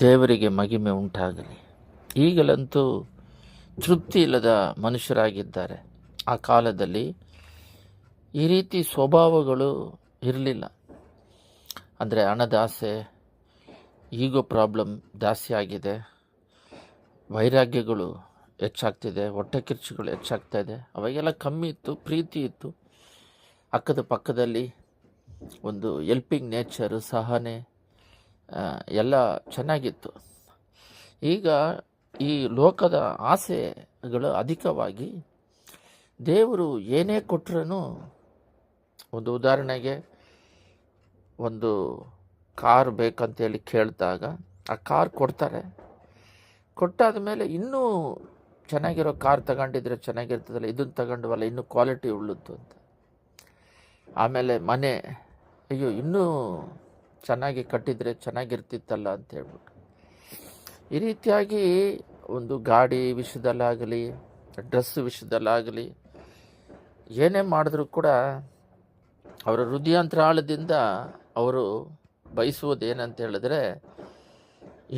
ದೇವರಿಗೆ ಮಹಿಮೆ ಉಂಟಾಗಲಿ. ಈಗಲಂತೂ ತೃಪ್ತಿ ಇಲ್ಲದ ಮನುಷ್ಯರಾಗಿದ್ದಾರೆ. ಆ ಕಾಲದಲ್ಲಿ ಈ ರೀತಿ ಸ್ವಭಾವಗಳು ಇರಲಿಲ್ಲ. ಅಂದರೆ ಹಣದಾಸೆ, ಈಗೋ ಪ್ರಾಬ್ಲಮ್ ಜಾಸ್ತಿ ಆಗಿದೆ. ವೈರಾಗ್ಯಗಳು ಹೆಚ್ಚಾಗ್ತಿದೆ, ಹೊಟ್ಟೆ ಕಿರ್ಚುಗಳು ಹೆಚ್ಚಾಗ್ತಾ ಇದೆ. ಅವಾಗೆಲ್ಲ ಕಮ್ಮಿ ಇತ್ತು, ಪ್ರೀತಿ ಇತ್ತು. ಅಕ್ಕದ ಪಕ್ಕದಲ್ಲಿ ಒಂದು ಎಲ್ಪಿಂಗ್ ನೇಚರು ಸಹನೆ ಎಲ್ಲ ಚೆನ್ನಾಗಿತ್ತು. ಈಗ ಈ ಲೋಕದ ಆಸೆಗಳು ಅಧಿಕವಾಗಿ ದೇವರು ಏನೇ ಕೊಟ್ಟರೂ ಒಂದು ಉದಾಹರಣೆಗೆ ಒಂದು ಕಾರ್ ಬೇಕಂತೇಳಿ ಕೇಳಿದಾಗ ಆ ಕಾರ್ ಕೊಡ್ತಾರೆ. ಕೊಟ್ಟಾದ ಮೇಲೆ ಇನ್ನೂ ಚೆನ್ನಾಗಿರೋ ಕಾರ್ ತಗೊಂಡಿದ್ರೆ ಚೆನ್ನಾಗಿರ್ತದಲ್ಲ, ಇದನ್ನು ತಗೊಂಡವಲ್ಲ, ಇನ್ನೂ ಕ್ವಾಲಿಟಿ ಉಳ್ಳದ್ದು ಅಂತ. ಆಮೇಲೆ ಮನೆ, ಅಯ್ಯೋ, ಇನ್ನೂ ಚೆನ್ನಾಗಿ ಕಟ್ಟಿದರೆ ಚೆನ್ನಾಗಿರ್ತಿತ್ತಲ್ಲ ಅಂತ ಹೇಳ್ಬಿಟ್ಟು. ಈ ರೀತಿಯಾಗಿ ಒಂದು ಗಾಡಿ ವಿಷಯದಲ್ಲಾಗಲಿ, ಡ್ರೆಸ್ ವಿಷಯದಲ್ಲಾಗಲಿ, ಏನೇ ಮಾಡಿದ್ರೂ ಕೂಡ ಅವರ ಹೃದಯಾಂತರಾಳದಿಂದ ಅವರು ಬಯಸುವುದೇನಂತ ಹೇಳಿದ್ರೆ,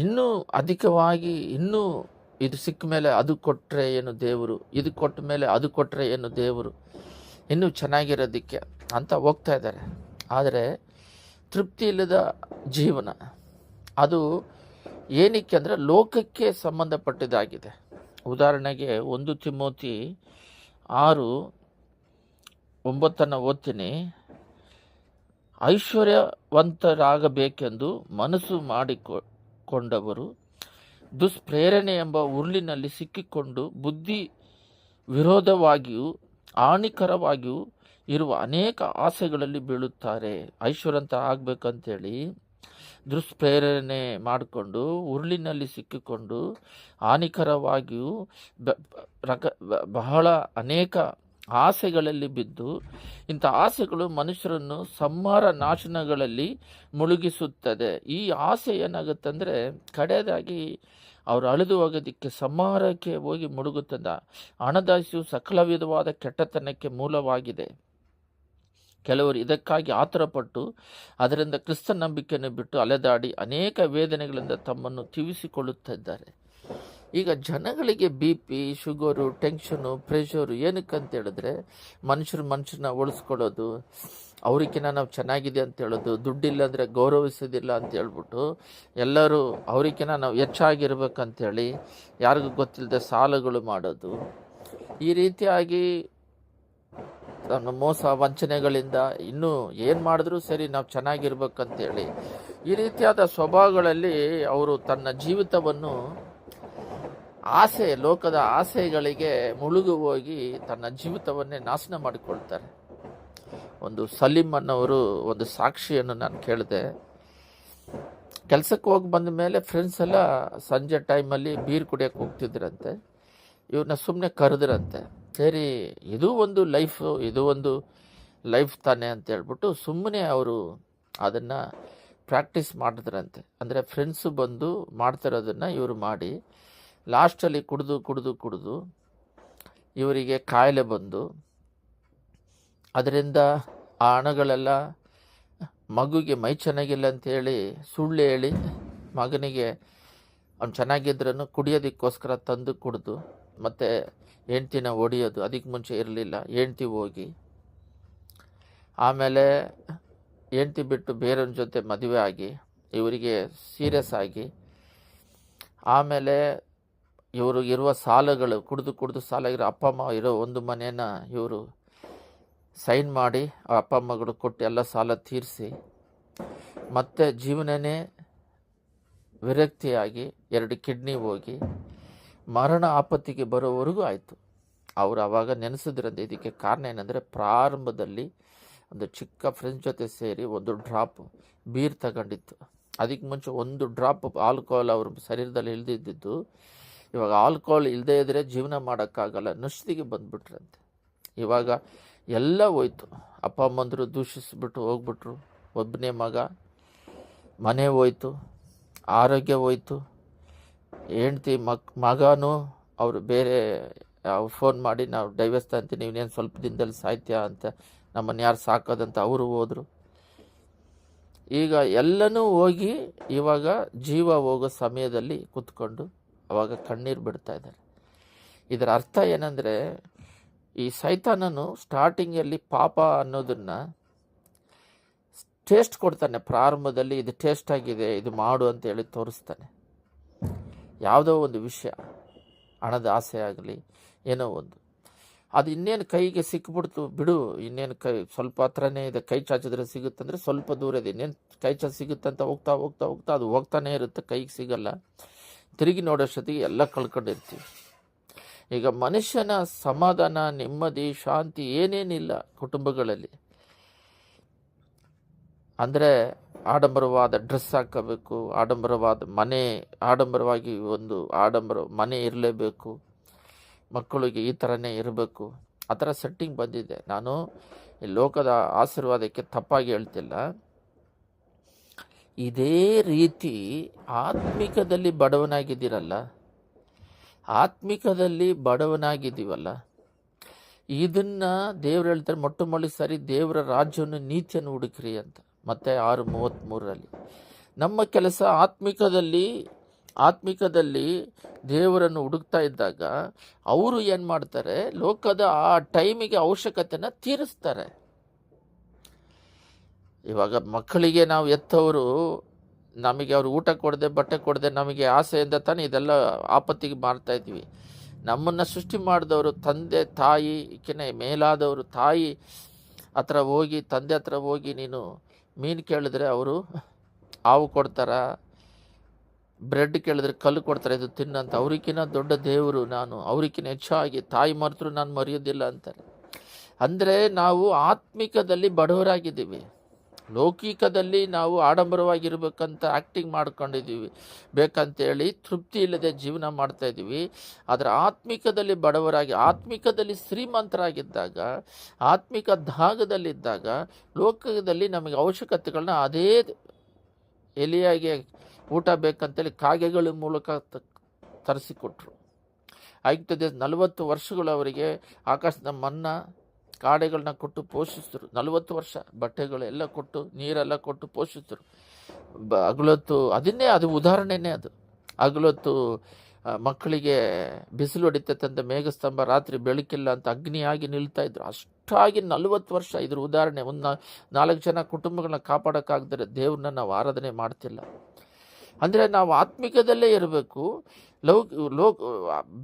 ಇನ್ನೂ ಅಧಿಕವಾಗಿ, ಇನ್ನೂ ಇದು ಸಿಕ್ಕ ಮೇಲೆ ಅದು ಕೊಟ್ಟರೆ ಏನು ದೇವರು, ಇದು ಕೊಟ್ಟ ಮೇಲೆ ಅದು ಕೊಟ್ಟರೆ ಏನು ದೇವರು, ಇನ್ನೂ ಚೆನ್ನಾಗಿರೋದಕ್ಕೆ ಅಂತ ಹೋಗ್ತಾ ಇದ್ದಾರೆ. ಆದರೆ ತೃಪ್ತಿ ಇಲ್ಲದ ಜೀವನ. ಅದು ಏನಕ್ಕೆ ಅಂದರೆ ಲೋಕಕ್ಕೆ ಸಂಬಂಧಪಟ್ಟಿದ್ದಾಗಿದೆ. ಉದಾಹರಣೆಗೆ ಒಂದು ತಿಮೋತಿ ಆರು ಒಂಬತ್ತನ್ನು ಓದ್ತೀನಿ, ಐಶ್ವರ್ಯವಂತರಾಗಬೇಕೆಂದು ಮನಸ್ಸು ಮಾಡಿಕೊಂಡವರು, ದುಷ್ಪ್ರೇರಣೆ ಎಂಬ ಉರುಳಿನಲ್ಲಿ ಸಿಕ್ಕಿಕೊಂಡು ಬುದ್ಧಿ ವಿರೋಧವಾಗಿಯೂ, ಹಾನಿಕರವಾಗಿಯೂ ಇರುವ ಅನೇಕ ಆಸೆಗಳಲ್ಲಿ ಬೀಳುತ್ತಾರೆ. ಐಶ್ವರ್ಯಂತ ಆಗ್ಬೇಕಂತೇಳಿ ದುಷ್ಪ್ರೇರಣೆ ಮಾಡಿಕೊಂಡು, ಉರುಳಿನಲ್ಲಿ ಸಿಕ್ಕಿಕೊಂಡು, ಹಾನಿಕರವಾಗಿಯೂ ಬಹಳ ಅನೇಕ ಆಸೆಗಳಲ್ಲಿ ಬಿದ್ದು, ಇಂಥ ಆಸೆಗಳು ಮನುಷ್ಯರನ್ನು ಸಂಹಾರ ನಾಶನಗಳಲ್ಲಿ ಮುಳುಗಿಸುತ್ತದೆ. ಈ ಆಸೆ ಏನಾಗುತ್ತಂದರೆ, ಕಡೆಯದಾಗಿ ಅವರು ಅಳಿದು ಹೋಗೋದಕ್ಕೆ ಸಂಹಾರಕ್ಕೆ ಹೋಗಿ ಮುಳುಗುತ್ತದೆ. ಹಣದಾಸೆಯು ಸಕಲ ವಿಧವಾದ ಕೆಟ್ಟತನಕ್ಕೆ ಮೂಲವಾಗಿದೆ. ಕೆಲವರು ಇದಕ್ಕಾಗಿ ಆತುರಪಟ್ಟು ಅದರಿಂದ ಕ್ರಿಸ್ತ ನಂಬಿಕೆಯನ್ನು ಬಿಟ್ಟು ಅಲೆದಾಡಿ ಅನೇಕ ವೇದನೆಗಳಿಂದ ತಮ್ಮನ್ನು ತಿವಿಸಿಕೊಳ್ಳುತ್ತಿದ್ದಾರೆ. ಈಗ ಜನಗಳಿಗೆ B P, sugar, tension, pressure ಏನಕ್ಕಂತ ಹೇಳಿದ್ರೆ ಮನುಷ್ಯರು ಮನುಷ್ಯರನ್ನ ಉಳಿಸ್ಕೊಳ್ಳೋದು, ಅವ್ರಿಗಿನ್ನ ನಾವು ಚೆನ್ನಾಗಿದೆ ಅಂತ ಹೇಳೋದು, ದುಡ್ಡಿಲ್ಲ ಅಂದರೆ ಗೌರವಿಸೋದಿಲ್ಲ ಅಂತ ಹೇಳ್ಬಿಟ್ಟು ಎಲ್ಲರೂ ಅವ್ರಿಗಿನ್ನ ನಾವು ಹೆಚ್ಚಾಗಿರ್ಬೇಕಂತೇಳಿ ಯಾರಿಗೂ ಗೊತ್ತಿಲ್ಲದೆ ಸಾಲಗಳು ಮಾಡೋದು. ಈ ರೀತಿಯಾಗಿ ನಮ್ಮ ಮೋಸ ವಂಚನೆಗಳಿಂದ ಇನ್ನೂ ಏನು ಮಾಡಿದ್ರೂ ಸರಿ ನಾವು ಚೆನ್ನಾಗಿರ್ಬೇಕಂತೇಳಿ ಈ ರೀತಿಯಾದ ಸ್ವಭಾವಗಳಲ್ಲಿ ಅವರು ತನ್ನ ಜೀವಿತವನ್ನು ಆಸೆ, ಲೋಕದ ಆಸೆಗಳಿಗೆ ಮುಳುಗು ಹೋಗಿ ತನ್ನ ಜೀವಿತವನ್ನೇ ನಾಶನ ಮಾಡಿಕೊಳ್ತಾರೆ. ಒಂದು ಸಲೀಮ್ ಅನ್ನೋರು ಒಂದು ಸಾಕ್ಷಿಯನ್ನು ನಾನು ಕೇಳಿದೆ. ಕೆಲಸಕ್ಕೆ ಹೋಗಿ ಬಂದ ಮೇಲೆ ಫ್ರೆಂಡ್ಸ್ ಎಲ್ಲ ಸಂಜೆ ಟೈಮಲ್ಲಿ ಬೀರ್ ಕುಡಿಯೋಕೆ ಹೋಗ್ತಿದ್ರಂತೆ. ಇವ್ರನ್ನ ಸುಮ್ಮನೆ ಕರೆದ್ರಂತೆ. ಸರಿ, ಇದು ಒಂದು ಲೈಫ್, ಇದು ಒಂದು ಲೈಫ್ ತಾನೆ ಅಂತ ಹೇಳ್ಬಿಟ್ಟು ಸುಮ್ಮನೆ ಅವರು ಅದನ್ನು ಪ್ರಾಕ್ಟೀಸ್ ಮಾಡಿದ್ರಂತೆ. ಅಂದರೆ ಫ್ರೆಂಡ್ಸು ಬಂದು ಮಾಡ್ತಿರೋದನ್ನು ಇವರು ಮಾಡಿ ಲಾಸ್ಟಲ್ಲಿ ಕುಡಿದು ಕುಡಿದು ಕುಡಿದು ಇವರಿಗೆ ಕಾಯಿಲೆ ಬಂದು, ಅದರಿಂದ ಆ ಹಣಗಳೆಲ್ಲ ಮಗುಗೆ ಮೈ ಚೆನ್ನಾಗಿಲ್ಲ ಅಂತೇಳಿ ಸುಳ್ಳು ಹೇಳಿ ಮಗನಿಗೆ ಅವ್ನು ಚೆನ್ನಾಗಿದ್ರೂ ಕುಡಿಯೋದಕ್ಕೋಸ್ಕರ ತಂದು ಕುಡಿದು, ಮತ್ತು ಹೆಂಡ್ತಿನ ಹೊಡಿಯೋದು ಅದಕ್ಕೆ ಮುಂಚೆ ಇರಲಿಲ್ಲ. ಹೆಂಡ್ತಿ ಹೋಗಿ, ಆಮೇಲೆ ಹೆಂಡ್ತಿ ಬಿಟ್ಟು ಬೇರೆಯವ್ರ ಜೊತೆ ಮದುವೆ ಆಗಿ, ಇವರಿಗೆ ಸೀರಿಯಸ್ ಆಗಿ, ಆಮೇಲೆ ಇವರು ಇರುವ ಸಾಲಗಳು, ಕುಡಿದು ಕುಡಿದು ಸಾಲ ಇರೋ ಅಪ್ಪ ಅಮ್ಮ ಇರೋ ಒಂದು ಮನೇನ ಇವರು ಸೈನ್ ಮಾಡಿ, ಆ ಅಪ್ಪ ಅಮ್ಮಗಳು ಕೊಟ್ಟು ಎಲ್ಲ ಸಾಲ ತೀರಿಸಿ, ಮತ್ತೆ ಜೀವನನೇ ವಿರಕ್ತಿಯಾಗಿ ಎರಡು ಕಿಡ್ನಿ ಹೋಗಿ ಮರಣ ಆಪತ್ತಿಗೆ ಬರೋವರೆಗೂ ಆಯಿತು. ಅವರು ಆವಾಗ ನೆನೆಸಿದ್ರಂತೆ. ಇದಕ್ಕೆ ಕಾರಣ ಏನಂದರೆ, ಪ್ರಾರಂಭದಲ್ಲಿ ಒಂದು ಚಿಕ್ಕ ಫ್ರೆಂಡ್ಸ್ ಜೊತೆ ಸೇರಿ ಒಂದು ಡ್ರಾಪ್ ಬೀರ್ ತಗೊಂಡಿತ್ತು. ಅದಕ್ಕೆ ಮುಂಚೆ ಒಂದು ಡ್ರಾಪ್ ಆಲ್ಕೋಹಾಲ್ ಅವ್ರ ಶರೀರದಲ್ಲಿ ಇಲ್ದಿದ್ದು ಇವಾಗ ಆಲ್ಕೋಹಾಲ್ ಇಲ್ಲದೇ ಇದ್ದರೆ ಜೀವನ ಮಾಡೋಕ್ಕಾಗಲ್ಲ. ನಷ್ಟಿಗೆ ಬಂದುಬಿಟ್ರಂತೆ. ಇವಾಗ ಎಲ್ಲ ಹೋಯ್ತು. ಅಪ್ಪ ಅಮ್ಮಂದರು ದೂಷಿಸ್ಬಿಟ್ಟು ಹೋಗ್ಬಿಟ್ರು. ಒಬ್ಬನೇ ಮಗ, ಮನೆ ಹೋಯ್ತು. ಆರೋಗ್ಯ ಹೋಯ್ತು. ಹೆಂಡ್ತಿ ಮಕ್, ಮಗನೂ ಅವರು ಬೇರೆ, ಅವ್ರು ಫೋನ್ ಮಾಡಿ ನಾವು ಡೈವರ್ಸ್ ತಂತೀನಿ ನೀವೇನು ಸ್ವಲ್ಪ ದಿನದಲ್ಲಿ ಸಾಹಿತ್ಯ ಅಂತ ನಮ್ಮನ್ನು ಯಾರು ಸಾಕೋದಂತ ಅವರು ಹೋದರು. ಈಗ ಎಲ್ಲನೂ ಹೋಗಿ ಇವಾಗ ಜೀವ ಹೋಗೋ ಸಮಯದಲ್ಲಿ ಕೂತ್ಕೊಂಡು ಅವಾಗ ಕಣ್ಣೀರು ಬಿಡ್ತಾ ಇದ್ದಾರೆ. ಇದರ ಅರ್ಥ ಏನಂದರೆ, ಈ ಸೈತಾನನು ಸ್ಟಾರ್ಟಿಂಗಲ್ಲಿ ಪಾಪ ಅನ್ನೋದನ್ನು ಟೇಸ್ಟ್ ಕೊಡ್ತಾನೆ, ಪ್ರಾರಂಭದಲ್ಲಿ ಇದು ಟೇಸ್ಟ್ ಆಗಿದೆ, ಇದು ಮಾಡು ಅಂತ ಹೇಳಿ ತೋರಿಸ್ತಾನೆ. ಯಾವುದೋ ಒಂದು ವಿಷಯ, ಹಣದ ಆಸೆ ಆಗಲಿ, ಏನೋ ಒಂದು. ಅದು ಇನ್ನೇನು ಕೈಗೆ ಸಿಕ್ಬಿಡ್ತು, ಬಿಡು, ಇನ್ನೇನು ಕೈ, ಸ್ವಲ್ಪ ಹತ್ರನೇ ಇದೆ, ಕೈ ಚಾಚಿದ್ರೆ ಸಿಗುತ್ತಂದ್ರೆ ಸ್ವಲ್ಪ ದೂರ ಇದೆ, ಇನ್ನೇನು ಕೈ ಚಾಚ ಸಿಗುತ್ತೆ ಅಂತ ಹೋಗ್ತಾ ಹೋಗ್ತಾ ಹೋಗ್ತಾ, ಅದು ಹೋಗ್ತಾನೇ ಇರುತ್ತೆ, ಕೈಗೆ ಸಿಗಲ್ಲ. ತಿರುಗಿ ನೋಡೋಷ್ಟೊತ್ತಿಗೆ ಎಲ್ಲ ಕಳ್ಕೊಂಡಿರ್ತೀವಿ. ಈಗ ಮನುಷ್ಯನ ಸಮಾಧಾನ, ನೆಮ್ಮದಿ, ಶಾಂತಿ ಏನೇನಿಲ್ಲ ಕುಟುಂಬಗಳಲ್ಲಿ. ಅಂದರೆ ಆಡಂಬರವಾದ ಡ್ರೆಸ್ ಹಾಕಬೇಕು, ಆಡಂಬರವಾದ ಮನೆ, ಆಡಂಬರವಾಗಿ ಒಂದು ಆಡಂಬರ ಮನೆ ಇರಲೇಬೇಕು, ಮಕ್ಕಳಿಗೆ ಈ ಥರನೇ ಇರಬೇಕು. ಆ ಥರ ಸೆಟ್ಟಿಂಗ್ ಬಂದಿದೆ. ನಾನು ಈ ಲೋಕದ ಆಶೀರ್ವಾದಕ್ಕೆ ತಪ್ಪಾಗಿ ಹೇಳ್ತಿಲ್ಲ. ಇದೇ ರೀತಿ ಆತ್ಮಿಕದಲ್ಲಿ ಬಡವನಾಗಿದ್ದೀರಲ್ಲ, ಆತ್ಮಿಕದಲ್ಲಿ ಬಡವನಾಗಿದ್ದೀವಲ್ಲ, ಇದನ್ನು ದೇವ್ರು ಹೇಳ್ತಾರೆ ಮೊಟ್ಟ ಮೊದಲ ಸಾರಿ ದೇವರ ರಾಜ್ಯವನ್ನು ನೀತಿಯನ್ನು ಹುಡುಕ್ರಿ ಅಂತ. ಮತ್ತೆ ಆರು ಮೂವತ್ತ್ಮೂರರಲ್ಲಿ ನಮ್ಮ ಕೆಲಸ ಆತ್ಮಿಕದಲ್ಲಿ ಆತ್ಮಿಕದಲ್ಲಿ ದೇವರನ್ನು ಹುಡುಕ್ತಾ ಇದ್ದಾಗ ಅವರು ಏನು ಮಾಡ್ತಾರೆ? ಲೋಕದ ಆ ಟೈಮಿಗೆ ಅವಶ್ಯಕತೆನ ತೀರಿಸ್ತಾರೆ. ಇವಾಗ ಮಕ್ಕಳಿಗೆ ನಾವು ಎತ್ತವರು, ನಮಗೆ ಅವರು ಊಟ ಕೊಡದೆ, ಬಟ್ಟೆ ಕೊಡದೆ, ನಮಗೆ ಆಸೆಯಿಂದ ತಾನೇ ಇದೆಲ್ಲ ಆಪತ್ತಿಗೆ ಮಾಡ್ತಾ ಇದ್ದೀವಿ. ನಮ್ಮನ್ನು ಸೃಷ್ಟಿ ಮಾಡಿದವರು ತಂದೆ, ತಾಯಿ, ಈಕೆನೆ ಮೇಲಾದವರು ತಾಯಿ ಹತ್ರ ಹೋಗಿ, ತಂದೆ ಹತ್ರ ಹೋಗಿ ನೀನು ಮೀನು ಕೇಳಿದ್ರೆ ಅವರು, ಹಾವು ಕೊಡ್ತಾರ, ಬ್ರೆಡ್ ಕೇಳಿದ್ರೆ ಕಲ್ಲು ಕೊಡ್ತಾರೆ, ಇದು ತಿನ್ನಂತ ಅವ್ರಿಗಿನ್ನ ದೊಡ್ಡ ದೇವರು ನಾನು, ಅವ್ರಿಗಿನ್ನ ಹೆಚ್ಚಾಗಿ ತಾಯಿ ಮರೆತರು ನಾನು ಮರೆಯೋದಿಲ್ಲ ಅಂತಾರೆ. ಅಂದರೆ ನಾವು ಆತ್ಮಿಕದಲ್ಲಿ ಬಡವರಾಗಿದ್ದೀವಿ. ಲೌಕಿಕದಲ್ಲಿ ನಾವು ಆಡಂಬರವಾಗಿರ್ಬೇಕಂತ ಆ್ಯಕ್ಟಿಂಗ್ ಮಾಡ್ಕೊಂಡಿದ್ದೀವಿ. ಬೇಕಂತೇಳಿ ತೃಪ್ತಿ ಇಲ್ಲದೆ ಜೀವನ ಮಾಡ್ತಾ ಇದ್ದೀವಿ. ಆದರೆ ಆತ್ಮಿಕದಲ್ಲಿ ಬಡವರಾಗಿ, ಆತ್ಮಿಕದಲ್ಲಿ ಶ್ರೀಮಂತರಾಗಿದ್ದಾಗ, ಆತ್ಮಿಕ ಧಾಗದಲ್ಲಿದ್ದಾಗ ಲೋಕದಲ್ಲಿ ನಮಗೆ ಅವಶ್ಯಕತೆಗಳನ್ನ ಅದೇ ಎಲೆಯಾಗಿ ಊಟ ಬೇಕಂತೇಳಿ ಕಾಗೆಗಳ ಮೂಲಕ ತರಿಸಿಕೊಟ್ರು. ಆಯುಕ್ತದ ನಲವತ್ತು ವರ್ಷಗಳು ಅವರಿಗೆ ಆಕಾಶದ ಮನ್ನ ಕಾಡೆಗಳನ್ನ ಕೊಟ್ಟು ಪೋಷಿಸಿದ್ರು ನಲವತ್ತು ವರ್ಷ ಬಟ್ಟೆಗಳೆಲ್ಲ ಕೊಟ್ಟು, ನೀರೆಲ್ಲ ಕೊಟ್ಟು ಪೋಷಿಸಿದ್ರು ಬ ಹಗಲೊತ್ತು ಅದನ್ನೇ, ಅದು ಉದಾಹರಣೆನೇ ಅದು. ಹಗಲೊತ್ತು ಮಕ್ಕಳಿಗೆ ಬಿಸಿಲು ಹೊಡಿತೈತಂತ ಮೇಘಸ್ತಂಭ ರಾತ್ರಿ ಬೆಳಕಿಲ್ಲ ಅಂತ ಅಗ್ನಿಯಾಗಿ ನಿಲ್ತಾ ಇದ್ರು. ಅಷ್ಟಾಗಿ ನಲವತ್ತು ವರ್ಷ ಇದ್ರ ಉದಾಹರಣೆ. ಒಂದು ನಾಲ್ಕು ಜನ ಕುಟುಂಬಗಳನ್ನ ಕಾಪಾಡೋಕ್ಕಾಗದರೆ ದೇವ್ರನ್ನ ನಾವು ಆರಾಧನೆ ಮಾಡ್ತಿಲ್ಲ. ಅಂದರೆ ನಾವು ಆತ್ಮಿಕದಲ್ಲೇ ಇರಬೇಕು. ಲೌಕ್, ಲೋಕ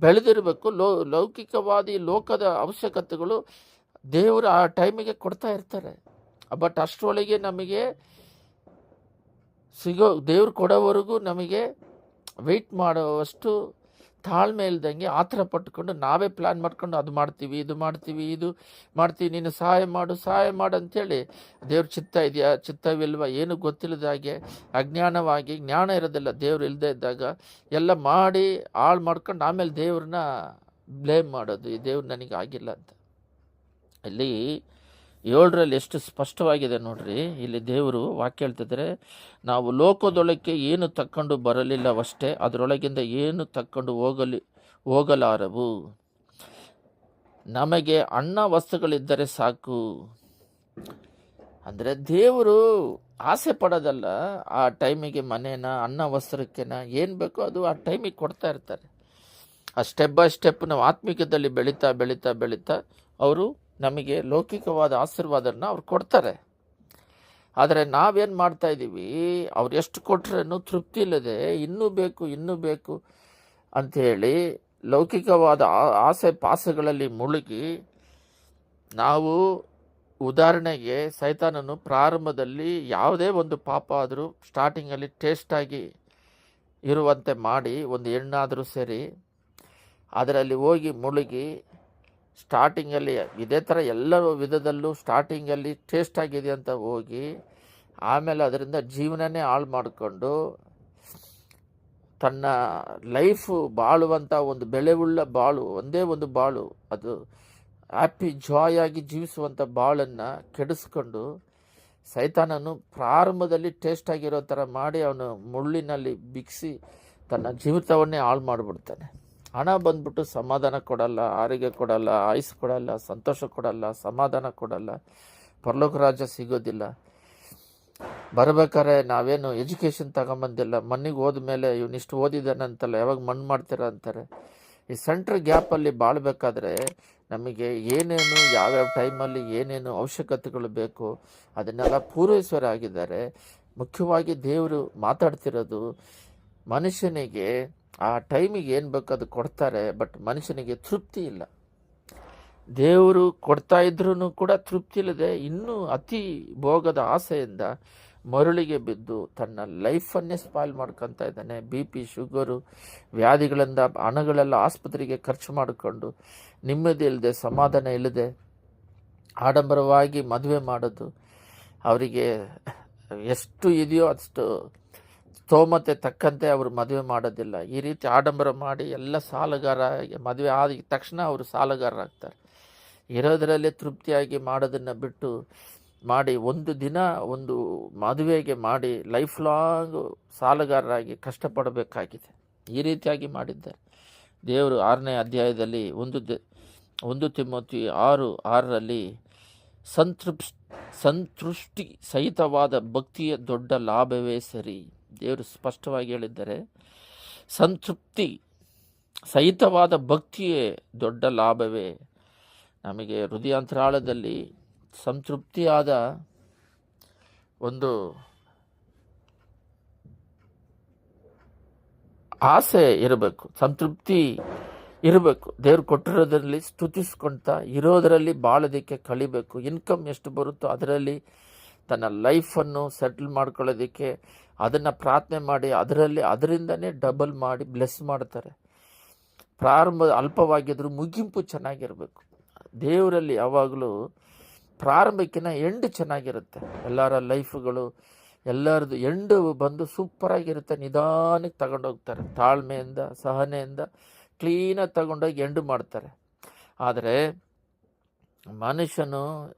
ಬೆಳೆದಿರಬೇಕು. ಲೋ, ಲೌಕಿಕವಾದಿ ಲೋಕದ ಅವಶ್ಯಕತೆಗಳು ದೇವರು ಆ ಟೈಮಿಗೆ ಕೊಡ್ತಾ ಇರ್ತಾರೆ. ಬಟ್ ಅಷ್ಟರೊಳಗೆ ನಮಗೆ ಸಿಗೋ, ದೇವ್ರು ಕೊಡೋವರೆಗೂ ನಮಗೆ ವೆಯ್ಟ್ ಮಾಡೋವಷ್ಟು ತಾಳ್ಮೆ ಇಲ್ದಂಗೆ ಆತರ ಪಟ್ಟುಕೊಂಡು ನಾವೇ ಪ್ಲ್ಯಾನ್ ಮಾಡ್ಕೊಂಡು ಅದು ಮಾಡ್ತೀವಿ, ಇದು ಮಾಡ್ತೀವಿ ಇದು ಮಾಡ್ತೀವಿ, ನೀನು ಸಹಾಯ ಮಾಡು ಸಹಾಯ ಮಾಡು ಅಂತೇಳಿ ದೇವ್ರ ಚಿತ್ತ ಇದೆಯಾ, ಚಿತ್ತವಿಲ್ವ, ಏನು ಗೊತ್ತಿಲ್ಲದ ಹಾಗೆ, ಅಜ್ಞಾನವಾಗಿ ಜ್ಞಾನ ಇರೋದಿಲ್ಲ, ದೇವ್ರು ಇಲ್ಲದೆ ಇದ್ದಾಗ ಎಲ್ಲ ಮಾಡಿ ಹಾಳು ಮಾಡ್ಕೊಂಡು ಆಮೇಲೆ ದೇವ್ರನ್ನ ಬ್ಲೇಮ್ ಮಾಡೋದು, ಈ ದೇವ್ರು ನನಗೆ ಆಗಿಲ್ಲ ಅಂತ. ಇಲ್ಲಿ ಏಳರಲ್ಲಿ ಎಷ್ಟು ಸ್ಪಷ್ಟವಾಗಿದೆ ನೋಡ್ರಿ. ಇಲ್ಲಿ ದೇವರು ವಾಕ್ಯ ಹೇಳ್ತಿದ್ರೆ ನಾವು ಲೋಕದೊಳಕ್ಕೆ ಏನು ತಕ್ಕೊಂಡು ಬರಲಿಲ್ಲವಷ್ಟೇ, ಅದರೊಳಗಿಂದ ಏನು ತಕ್ಕೊಂಡು ಹೋಗಲಿ, ಹೋಗಲಾರವು. ನಮಗೆ ಅಣ್ಣ ವಸ್ತುಗಳಿದ್ದರೆ ಸಾಕು. ಅಂದರೆ ದೇವರು ಆಸೆ ಪಡೋದಲ್ಲ, ಆ ಟೈಮಿಗೆ ಮನೇನ, ಅನ್ನ ವಸ್ತ್ರಕ್ಕೆನ, ಏನು ಬೇಕೋ ಅದು ಆ ಟೈಮಿಗೆ ಕೊಡ್ತಾ ಇರ್ತಾರೆ. ಆ ಸ್ಟೆಪ್ ಬೈ ಸ್ಟೆಪ್ ನಾವು ಆತ್ಮಿಕದಲ್ಲಿ ಬೆಳೀತಾ ಬೆಳೀತಾ ಬೆಳೀತಾ ಅವರು ನಮಗೆ ಲೌಕಿಕವಾದ ಆಶೀರ್ವಾದನ ಅವ್ರು ಕೊಡ್ತಾರೆ. ಆದರೆ ನಾವೇನು ಮಾಡ್ತಾ ಇದ್ದೀವಿ ಅವ್ರು ಎಷ್ಟು ಕೊಟ್ರೂ ತೃಪ್ತಿ ಇಲ್ಲದೆ ಇನ್ನೂ ಬೇಕು ಇನ್ನೂ ಬೇಕು ಅಂಥೇಳಿ ಲೌಕಿಕವಾದ ಆಸೆ ಪಾಸಗಳಲ್ಲಿ ಮುಳುಗಿ ನಾವು ಉದಾಹರಣೆಗೆ ಸೈತಾನನು ಪ್ರಾರಂಭದಲ್ಲಿ ಯಾವುದೇ ಒಂದು ಪಾಪ ಆದರೂ ಸ್ಟಾರ್ಟಿಂಗಲ್ಲಿ ಟೇಸ್ಟಾಗಿ ಇರುವಂತೆ ಮಾಡಿ ಒಂದು ಹೆಣ್ಣಾದರೂ ಸರಿ ಅದರಲ್ಲಿ ಹೋಗಿ ಮುಳುಗಿ ಸ್ಟಾರ್ಟಿಂಗಲ್ಲಿ ಇದೇ ಥರ ಎಲ್ಲ ವಿಧದಲ್ಲೂ ಸ್ಟಾರ್ಟಿಂಗಲ್ಲಿ ಟೇಸ್ಟ್ ಆಗಿದೆ ಅಂತ ಹೋಗಿ ಆಮೇಲೆ ಅದರಿಂದ ಜೀವನನೇ ಹಾಳು ಮಾಡಿಕೊಂಡು ತನ್ನ ಲೈಫು ಬಾಳುವಂಥ ಒಂದು ಬೆಲೆವುಳ್ಳ ಬಾಳು, ಒಂದೇ ಒಂದು ಬಾಳು, ಅದು ಹ್ಯಾಪಿ ಜಾಯ್ ಆಗಿ ಜೀವಿಸುವಂಥ ಬಾಳನ್ನು ಕೆಡಿಸ್ಕೊಂಡು ಸೈತಾನನು ಪ್ರಾರಂಭದಲ್ಲಿ ಟೇಸ್ಟ್ ಆಗಿರೋ ಥರ ಮಾಡಿ ಅವನು ಮುಳ್ಳಿನಲ್ಲಿ ಬಿಗಿಸಿ ತನ್ನ ಜೀವಿತವನ್ನೇ ಹಾಳು ಮಾಡಿಬಿಡ್ತಾನೆ. ಹಣ ಬಂದ್ಬಿಟ್ಟು ಸಮಾಧಾನ ಕೊಡಲ್ಲ, ಆರೋಗ್ಯ ಕೊಡಲ್ಲ ಆಯುಸ್ ಕೊಡಲ್ಲ, ಸಂತೋಷ ಕೊಡಲ್ಲ, ಸಮಾಧಾನ ಕೊಡಲ್ಲ. ಪರಲೋಕ ರಾಜ ಸಿಗೋದಿಲ್ಲ. ಬರಬೇಕಾದ್ರೆ ನಾವೇನು ಎಜುಕೇಷನ್ ತಗೊಂಬಂದಿಲ್ಲ. ಮಣ್ಣಿಗೆ ಹೋದ ಮೇಲೆ ಇವನಿಷ್ಟು ಓದಿದಾನಂತಲ್ಲ ಯಾವಾಗ ಮಣ್ಣು ಮಾಡ್ತೀರ ಅಂತಾರೆ. ಈ ಸೆಂಟ್ರ್ ಗ್ಯಾಪಲ್ಲಿ ಬಾಳ್ಬೇಕಾದ್ರೆ ನಮಗೆ ಏನೇನು, ಯಾವ್ಯಾವ ಟೈಮಲ್ಲಿ ಏನೇನು ಅವಶ್ಯಕತೆಗಳು ಬೇಕು, ಅದನ್ನೆಲ್ಲ ಪೂರೈಸುವರಾಗಿದ್ದಾರೆ ಮುಖ್ಯವಾಗಿ ದೇವರು ಮಾತಾಡ್ತಿರೋದು ಮನುಷ್ಯನಿಗೆ ಆ ಟೈಮಿಗೆ ಏನು ಬೇಕು ಅದು ಕೊಡ್ತಾರೆ, ಬಟ್ ಮನುಷ್ಯನಿಗೆ ತೃಪ್ತಿ ಇಲ್ಲ. ದೇವರು ಕೊಡ್ತಾ ಇದ್ರೂ ಕೂಡ ತೃಪ್ತಿ ಇಲ್ಲದೆ ಇನ್ನೂ ಅತಿ ಭೋಗದ ಆಸೆಯಿಂದ ಮರುಳಿಗೆ ಬಿದ್ದು ತನ್ನ ಲೈಫನ್ನೇ ಸ್ಪಾಯ್ಲ್ ಮಾಡ್ಕೊತಾ ಇದ್ದಾನೆ. ಬಿ ಪಿ, ಶುಗರು, ವ್ಯಾಧಿಗಳಿಂದ ಹಣಗಳೆಲ್ಲ ಆಸ್ಪತ್ರೆಗೆ ಖರ್ಚು ಮಾಡಿಕೊಂಡು ನೆಮ್ಮದಿ ಇಲ್ಲದೆ ಸಮಾಧಾನ ಇಲ್ಲದೆ, ಆಡಂಬರವಾಗಿ ಮದುವೆ ಮಾಡೋದು, ಅವರಿಗೆ ಎಷ್ಟು ಇದೆಯೋ ಅಷ್ಟು ಸ್ತೋಮತೆ ತಕ್ಕಂತೆ ಅವರು ಮದುವೆ ಮಾಡೋದಿಲ್ಲ. ಈ ರೀತಿ ಆಡಂಬರ ಮಾಡಿ ಎಲ್ಲ ಸಾಲಗಾರ ಮದುವೆ ಆದ ತಕ್ಷಣ ಅವರು ಸಾಲಗಾರರಾಗ್ತಾರೆ. ಇರೋದರಲ್ಲೇ ತೃಪ್ತಿಯಾಗಿ ಮಾಡೋದನ್ನು ಬಿಟ್ಟು ಮಾಡಿ ಒಂದು ದಿನ ಒಂದು ಮದುವೆಗೆ ಮಾಡಿ ಲೈಫ್ ಲಾಂಗ್ ಸಾಲಗಾರರಾಗಿ ಕಷ್ಟಪಡಬೇಕಾಗಿದೆ. ಈ ರೀತಿಯಾಗಿ ಮಾಡಿದ್ದಾರೆ. ದೇವರು ಆರನೇ ಅಧ್ಯಾಯದಲ್ಲಿ ಒಂದು ದ, ಒಂದು ತಿಮ್ಮತಿ ಆರು, ಆರರಲ್ಲಿ ಸಂತೃಪ್ ಸಂತೃಷ್ಟಿ ಸಹಿತವಾದ ಭಕ್ತಿಯ ದೊಡ್ಡ ಲಾಭವೇ ಸರಿ. ದೇವರು ಸ್ಪಷ್ಟವಾಗಿ ಹೇಳಿದ್ದಾರೆ, ಸಂತೃಪ್ತಿ ಸಹಿತವಾದ ಭಕ್ತಿಯೇ ದೊಡ್ಡ ಲಾಭವೇ. ನಮಗೆ ಹೃದಯಾಂತರಾಳದಲ್ಲಿ ಸಂತೃಪ್ತಿಯಾದ ಒಂದು ಆಸೆ ಇರಬೇಕು, ಸಂತೃಪ್ತಿ ಇರಬೇಕು. ದೇವ್ರು ಕೊಟ್ಟಿರೋದ್ರಲ್ಲಿ ಸ್ತುತಿಸ್ಕೊಳ್ತಾ ಇರೋದರಲ್ಲಿ ಬಾಳೋದಕ್ಕೆ ಕಳಿಬೇಕು. ಇನ್ಕಮ್ ಎಷ್ಟು ಬರುತ್ತೋ ಅದರಲ್ಲಿ ತನ್ನ ಲೈಫನ್ನು ಸೆಟ್ಲ್ ಮಾಡ್ಕೊಳ್ಳೋದಕ್ಕೆ ಅದನ್ನು ಪ್ರಾರ್ಥನೆ ಮಾಡಿ ಅದರಲ್ಲಿ, ಅದರಿಂದನೇ ಡಬಲ್ ಮಾಡಿ ಬ್ಲೆಸ್ ಮಾಡ್ತಾರೆ. ಪ್ರಾರಂಭ ಅಲ್ಪವಾಗಿದ್ದರೂ ಮುಗಿಂಪು ಚೆನ್ನಾಗಿರಬೇಕು. ದೇವರಲ್ಲಿ ಯಾವಾಗಲೂ ಪ್ರಾರಂಭಕ್ಕಿಂತ ಎಂಡ್ ಚೆನ್ನಾಗಿರುತ್ತೆ. ಎಲ್ಲರ ಲೈಫ್ಗಳು ಎಲ್ಲರದು ಎಂಡು ಬಂದು ಸೂಪರಾಗಿರುತ್ತೆ. ನಿಧಾನಕ್ಕೆ ತಗೊಂಡೋಗ್ತಾರೆ. ತಾಳ್ಮೆಯಿಂದ, ಸಹನೆಯಿಂದ ಕ್ಲೀನಾಗಿ ತಗೊಂಡೋಗಿ ಎಂಡು ಮಾಡ್ತಾರೆ. ಆದರೆ ಮನುಷ್ಯನು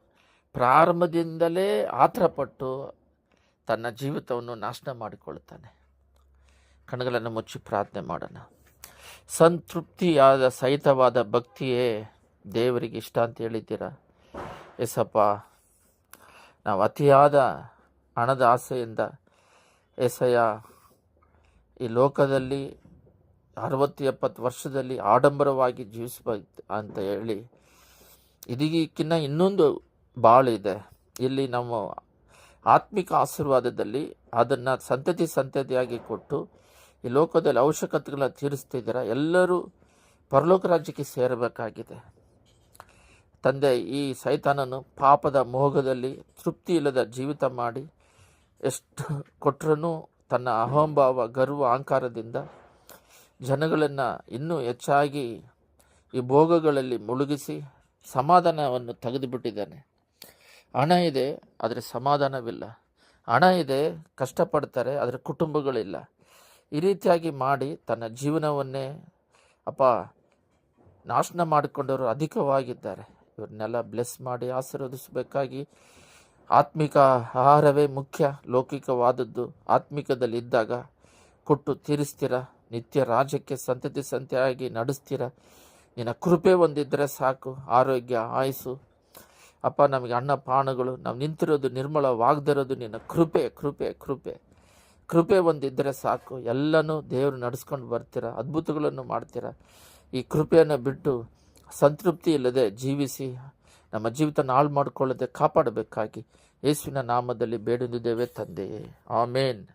ಪ್ರಾರಂಭದಿಂದಲೇ ಆತರಪಟ್ಟು ತನ್ನ ಜೀವಿತವನ್ನು ನಾಶನ ಮಾಡಿಕೊಳ್ಳುತ್ತಾನೆ. ಕಣಗಳನ್ನು ಮುಚ್ಚಿ ಪ್ರಾರ್ಥನೆ ಮಾಡೋಣ. ಸಂತೃಪ್ತಿಯಾದ ಸಹಿತವಾದ ಭಕ್ತಿಯೇ ದೇವರಿಗೆ ಇಷ್ಟ ಅಂತ ಹೇಳಿದ್ದೀರ? ಎಸಪ್ಪ ನಾವು ಅತಿಯಾದ ಹಣದ ಆಸೆಯಿಂದ ಎಸಯ್ಯ ಈ ಲೋಕದಲ್ಲಿ ಅರವತ್ತು ಎಪ್ಪತ್ತು ವರ್ಷದಲ್ಲಿ ಆಡಂಬರವಾಗಿ ಜೀವಿಸಬೇಕು ಅಂತ ಹೇಳಿ ಇದಕ್ಕಿನ್ನ ಇನ್ನೊಂದು ಬಾಳಿದೆ. ಇಲ್ಲಿ ನಮ್ಮ ಆತ್ಮಿಕ ಆಶೀರ್ವಾದದಲ್ಲಿ ಅದನ್ನು ಸಂತತಿ ಸಂತತಿಯಾಗಿ ಕೊಟ್ಟು ಈ ಲೋಕದಲ್ಲಿ ಅವಶ್ಯಕತೆಗಳನ್ನ ತೀರಿಸ್ತಿದ್ದೀರ? ಎಲ್ಲರೂ ಪರಲೋಕ ರಾಜ್ಯಕ್ಕೆ ಸೇರಬೇಕಾಗಿದೆ. ತಂದೆ, ಈ ಸೈತಾನನು ಪಾಪದ ಮೋಹದಲ್ಲಿ ತೃಪ್ತಿ ಇಲ್ಲದ ಜೀವಿತ ಮಾಡಿ ಎಷ್ಟು ಕೊಟ್ಟರೂ ತನ್ನ ಅಹಂಭಾವ, ಗರ್ವ, ಅಹಂಕಾರದಿಂದ ಜನಗಳನ್ನು ಇನ್ನೂ ಹೆಚ್ಚಾಗಿ ಈ ಭೋಗಗಳಲ್ಲಿ ಮುಳುಗಿಸಿ ಸಮಾಧಾನವನ್ನು ತೆಗೆದುಬಿಟ್ಟಿದ್ದಾನೆ. ಹಣ ಇದೆ, ಆದರೆ ಸಮಾಧಾನವಿಲ್ಲ. ಹಣ ಇದೆ, ಕಷ್ಟಪಡ್ತಾರೆ, ಆದರೆ ಕುಟುಂಬಗಳಿಲ್ಲ. ಈ ರೀತಿಯಾಗಿ ಮಾಡಿ ತನ್ನ ಜೀವನವನ್ನೇ, ಅಪ್ಪ, ನಾಶನ ಮಾಡಿಕೊಂಡವರು ಅಧಿಕವಾಗಿದ್ದಾರೆ. ಇವ್ರನ್ನೆಲ್ಲ ಬ್ಲೆಸ್ ಮಾಡಿ ಆಶೀರ್ವದಿಸಬೇಕಾಗಿ ಆತ್ಮಿಕ ಆಹಾರವೇ ಮುಖ್ಯ, ಲೌಕಿಕವಾದದ್ದು. ಆತ್ಮಿಕದಲ್ಲಿ ಇದ್ದಾಗ ಕೊಟ್ಟು ತೀರಿಸ್ತೀರ? ನಿತ್ಯ ರಾಜ್ಯಕ್ಕೆ ಸಂತತಿ ಸಂತೆಯಾಗಿ ನಡೆಸ್ತೀರ? ನಿನ್ನ ಕೃಪೆ ಒಂದಿದ್ದರೆ ಸಾಕು, ಆರೋಗ್ಯ, ಆಯುಸ್ಸು. ಅಪ್ಪ, ನಮಗೆ ಅನ್ನ ಪಾನಗಳು ನಾವು ನಿಂತಿರೋದು ನಿರ್ಮಲವಾಗದಿರೋದು ನಿನ್ನ ಕೃಪೆ ಕೃಪೆ ಕೃಪೆ. ಕೃಪೆ ಒಂದಿದ್ದರೆ ಸಾಕು. ಎಲ್ಲನೂ ದೇವರು ನಡೆಸ್ಕೊಂಡು ಬರ್ತೀರ, ಅದ್ಭುತಗಳನ್ನು ಮಾಡ್ತೀರ. ಈ ಕೃಪೆಯನ್ನು ಬಿಟ್ಟು ಸಂತೃಪ್ತಿ ಇಲ್ಲದೆ ಜೀವಿಸಿ, ನಮ್ಮ ಜೀವಿತ ಹಾಳು ಮಾಡಿಕೊಳ್ಳದೆ ಕಾಪಾಡಬೇಕಾಗಿ ಯೇಸುವಿನ ನಾಮದಲ್ಲಿ ಬೇಡುತ್ತಿದ್ದೇವೆ ತಂದೆಯೇ ಆಮೇನ್.